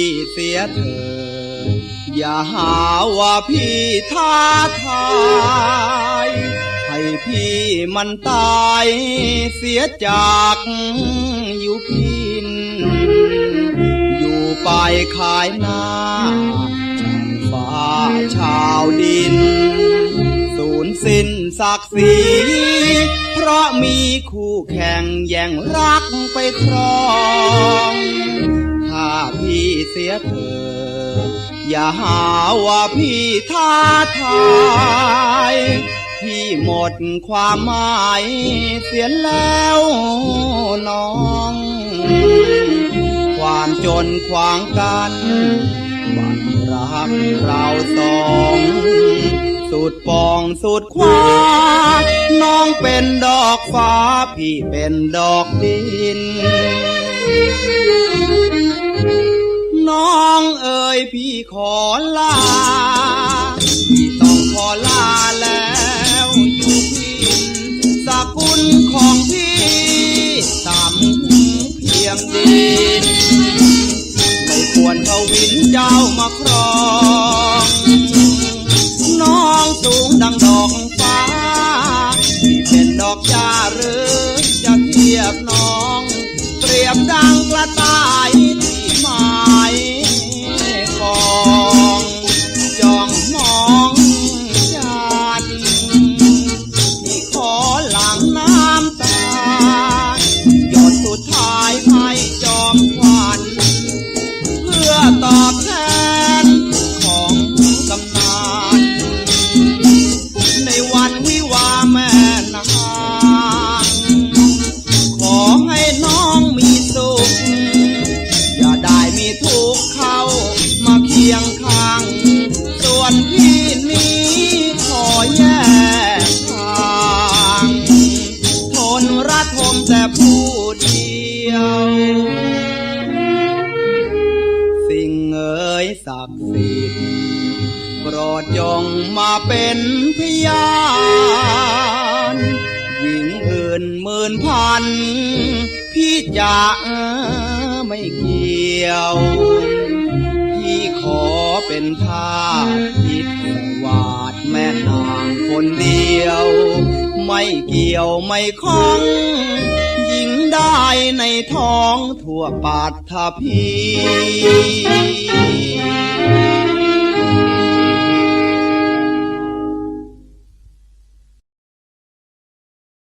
ี่เสียเถิดอย่าหาว่าพี่ท้าทายให้พี่มันตายเสียจากอยู่พิน อยู่ไปขายหน้าช่างฟ้าชาวดิน สูญสิ้นศักดิ์ศรีเพราะมีคู่แข่งแย่งรักไปครอง พี่เสียเถิดอย่าหาว่าพี่ท้าทายพี่หมดความหมายเสียแล้วน้อง ความจนขวางกันบันรักเราสอง สุดปองสุดขวาน้องเป็นดอกฟ้า พี่เป็นดอกดิน น้องเอ๋ยพี่ขอลา พี่ต้องขอลาแล้วอยู่พินสกุลของพี่ต่ำเพียงดินไม่ควรทวินเจ้ามาครอง ศักดิ์สิทธิ์โปรดจงมาเป็นพยานหญิงอื่นหมื่นพัน พี่จะไม่เกี่ยว พี่ขอเป็นทาสทิดวาดแม่นางคนเดียว ไม่เกี่ยวไม่ข้อง ได้ในท้องทั่วปาฐพี